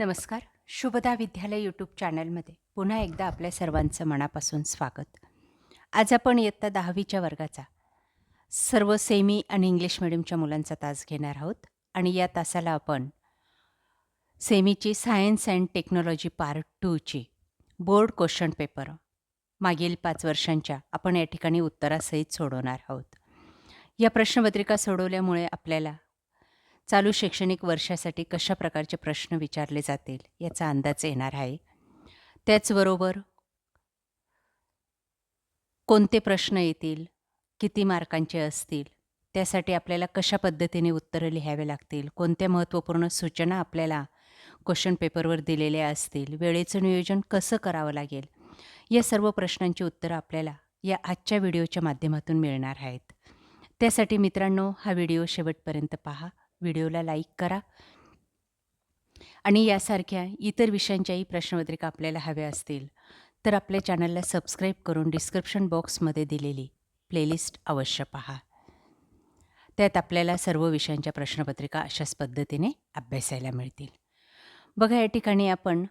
नमस्कार. शुभदा विद्यालय यूट्यूब चॅनलमध्ये पुन्हा एकदा आपल्या सर्वांचं मनापासून स्वागत. आज आपण इयत्ता दहावीच्या वर्गाचा सर्व सेमी आणि इंग्लिश मिडियमच्या मुलांचा तास घेणार आहोत आणि या तासाला आपण सेमीची सायन्स अँड टेक्नॉलॉजी पार्ट टूची बोर्ड क्वेश्चन पेपर मागील पाच वर्षांच्या आपण या ठिकाणी उत्तरासहित सोडवणार आहोत. या प्रश्नपत्रिका सोडवल्यामुळे आपल्याला चालू शैक्षणिक वर्षासाठी कशा प्रकारचे प्रश्न विचारले जातील याचा अंदाज येणार आहे. त्याचबरोबर कोणते प्रश्न येतील किती मार्कांचे असतील त्यासाठी आपल्याला कशा पद्धतीने उत्तरं लिहावे लागतील कोणत्या महत्त्वपूर्ण सूचना आपल्याला क्वेश्चन पेपरवर दिलेल्या असतील वेळेचं नियोजन कसं करावं लागेल या सर्व प्रश्नांची उत्तरं आपल्याला या आजच्या व्हिडिओच्या माध्यमातून मिळणार आहेत. त्यासाठी मित्रांनो हा व्हिडिओ शेवटपर्यंत पहा. व्हिडिओला लाईक करा. आणि यासारख्या इतर विषयांच्याही प्रश्नपत्रिका आपल्याला हव्या असतील तर आपल्या चॅनलला सबस्क्राईब करून डिस्क्रिप्शन बॉक्समध्ये दिलेली प्लेलिस्ट अवश्य पहा. त्यात आपल्याला सर्व विषयांच्या प्रश्नपत्रिका अशाच पद्धतीने अभ्यासायला मिळतील. बघा या ठिकाणी आपण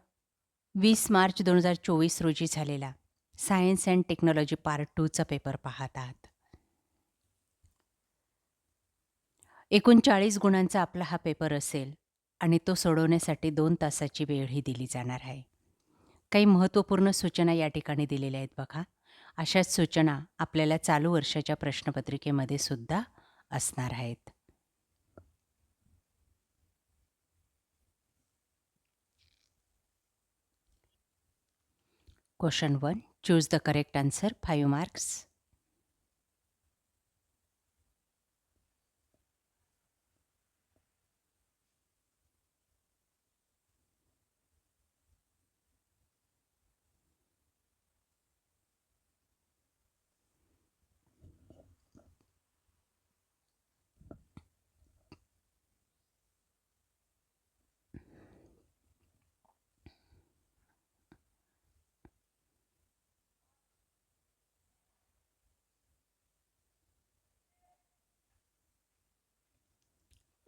वीस मार्च दोन हजार चोवीस रोजी झालेला सायन्स अँड टेक्नॉलॉजी पार्ट टूचा पेपर पाहत आहात. एकोणचाळीस गुणांचा आपला हा पेपर असेल आणि तो सोडवण्यासाठी दोन तासाची वेळही दिली जाणार आहे. काही महत्त्वपूर्ण सूचना या ठिकाणी दिलेल्या आहेत बघा. अशाच सूचना आपल्याला चालू वर्षाच्या प्रश्नपत्रिकेमध्ये सुद्धा असणार आहेत. Question one choose the correct answer five marks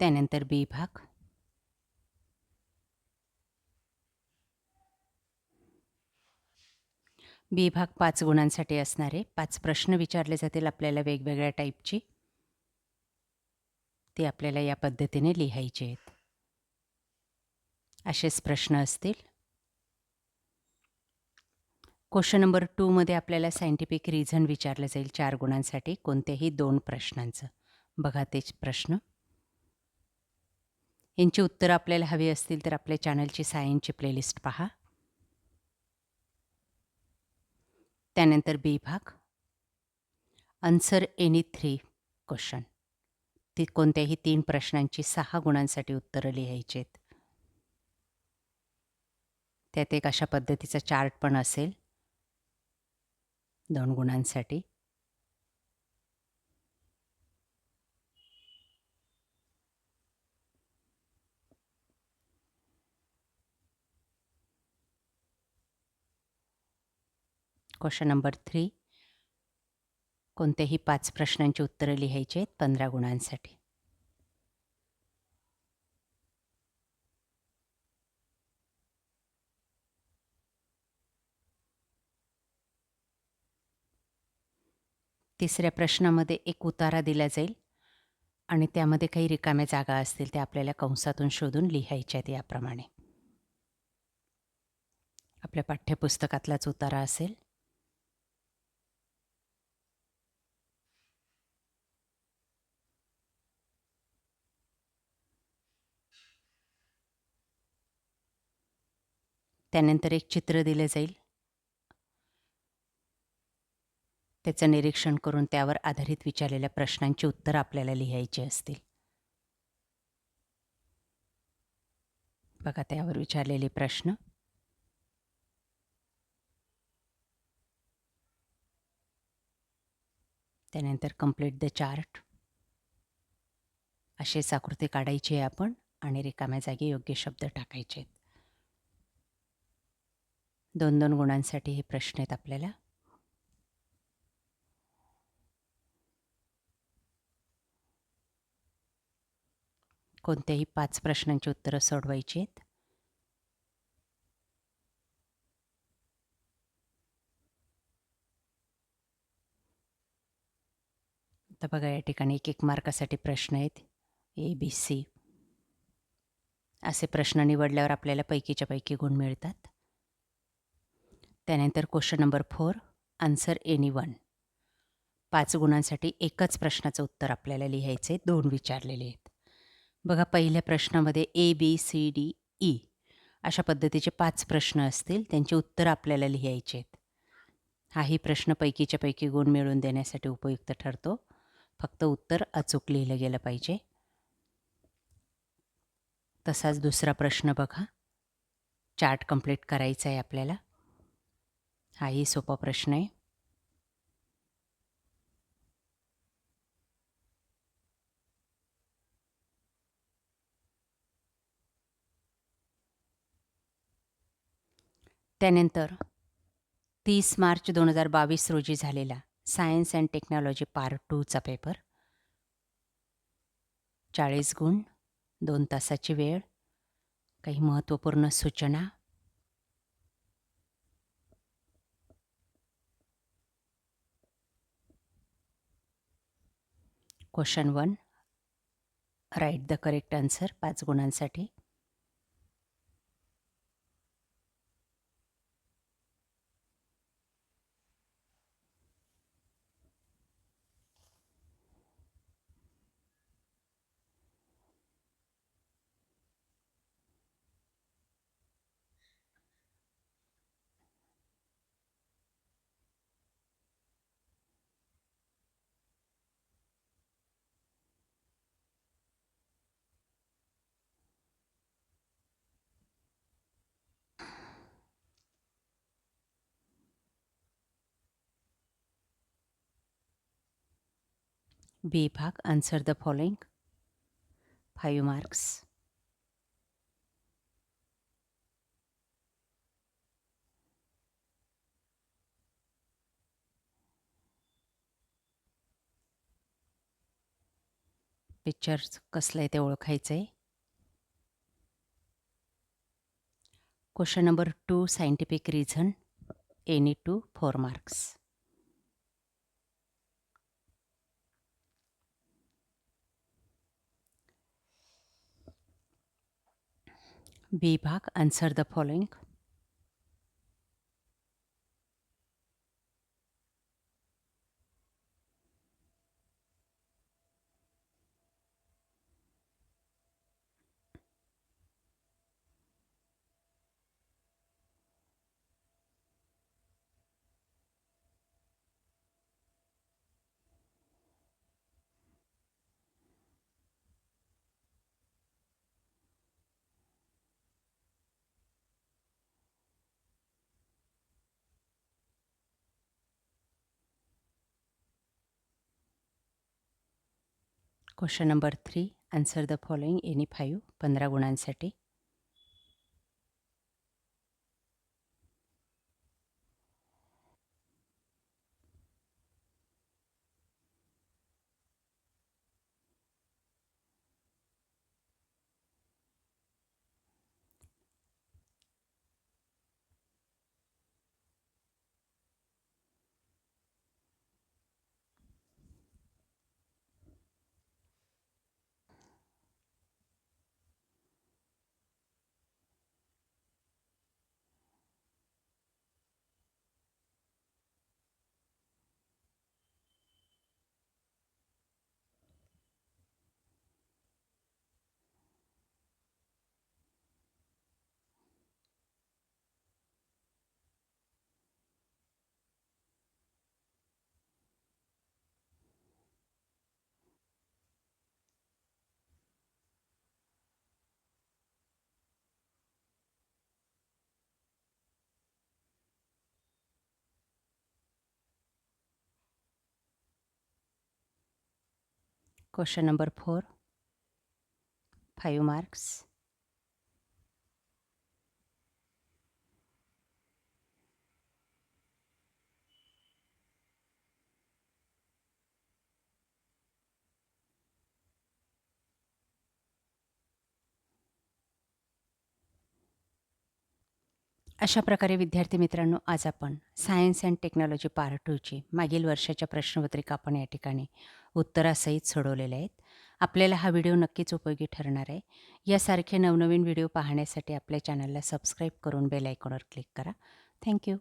त्यानंतर बी भाग बी भाग पाच गुणांसाठी असणारे पाच प्रश्न विचारले जातील आपल्याला वेगवेगळ्या टाईपची ते आपल्याला या पद्धतीने लिहायचे आहेत. असेच प्रश्न असतील. क्वेश्चन नंबर टूमध्ये आपल्याला सायंटिफिक रिझन विचारलं जाईल चार गुणांसाठी. कोणत्याही दोन प्रश्नांचं. बघा तेच प्रश्न. यांची उत्तरं आपल्याला हवी असतील तर आपल्या चॅनलची सायनची प्लेलिस्ट पहा. त्यानंतर बी भाग. आन्सर एनी थ्री क्वेश्चन ती कोणत्याही तीन प्रश्नांची सहा गुणांसाठी उत्तरं लिहायची आहेत त्यात एक अशा पद्धतीचा चार्ट पण असेल. दोन गुणांसाठी. Question number three. कोणत्याही पाच प्रश्नांची उत्तरं लिहायची आहेत पंधरा गुणांसाठी. तिसऱ्या प्रश्नामध्ये एक उतारा दिला जाईल आणि त्यामध्ये काही रिकाम्या जागा असतील त्या आपल्याला कंसातून शोधून लिहायच्या आहेत याप्रमाणे. आपल्या पाठ्यपुस्तकातलाच उतारा असेल. त्यानंतर एक चित्र दिलं जाईल. त्याचं निरीक्षण करून त्यावर आधारित विचारलेल्या प्रश्नांची उत्तर आपल्याला लिहायची असतील. बघा त्यावर विचारलेले प्रश्न. त्यानंतर कंप्लीट द चार्ट असे आकृती काढायची आहे आपण आणि रिकाम्या जागी योग्य शब्द टाकायचे आहेत. दोन दोन गुणांसाठी हे प्रश्न आहेत आपल्याला. कोणत्याही पाच प्रश्नांची उत्तरं सोडवायची आहेत. तर बघा या ठिकाणी एक एक मार्कासाठी प्रश्न आहेत. ए बी सी असे प्रश्न निवडल्यावर आपल्याला पैकीच्या पैकी गुण मिळतात. त्यानंतर question number four answer any one पाच गुणांसाठी एकच प्रश्नाचं उत्तर आपल्याला लिहायचे दोन विचारलेले आहेत. बघा पहिल्या प्रश्नामध्ये A B C D E अशा पद्धतीचे पाच प्रश्न असतील त्यांची उत्तरं आपल्याला लिहायचे आहेत. हाही प्रश्न पैकीच्या पैकी गुण मिळवून देण्यासाठी उपयुक्त ठरतो. फक्त उत्तर अचूक लिहिलं गेलं पाहिजे. तसाच दुसरा प्रश्न बघा. चार्ट कंप्लीट करायचा आहे आपल्याला. हाही सोपा प्रश्न आहे. त्यानंतर तीस मार्च दोन हजार बावीस रोजी झालेला सायन्स अँड टेक्नॉलॉजी पार्ट टूचा पेपर. चाळीस गुण दोन तासाची वेळ काही महत्त्वपूर्ण सूचना question one write the correct answer पाच गुणांसाठी. बी भाग answer the following five marks picture कसलं आहे ते ओळखायचं आहे. Question number two scientific reason any two four marks B भाग answer the following question number three answer the following any five पंधरा गुणांसाठी question number four five marks अशा प्रकारे विद्यार्थी मित्रांनो आज आपण सायन्स अँड टेक्नॉलॉजी पार्ट टूची मागील वर्षाच्या प्रश्नपत्रिका आपण या ठिकाणी उत्तरासहित सोडवलेल्या आहेत. आपल्याला हा व्हिडिओ नक्कीच उपयोगी ठरणार आहे. यासारखे नवनवीन व्हिडिओ पाहण्यासाठी आपल्या चॅनलला सबस्क्राईब करून बेल आयकॉनवर क्लिक करा. थँक्यू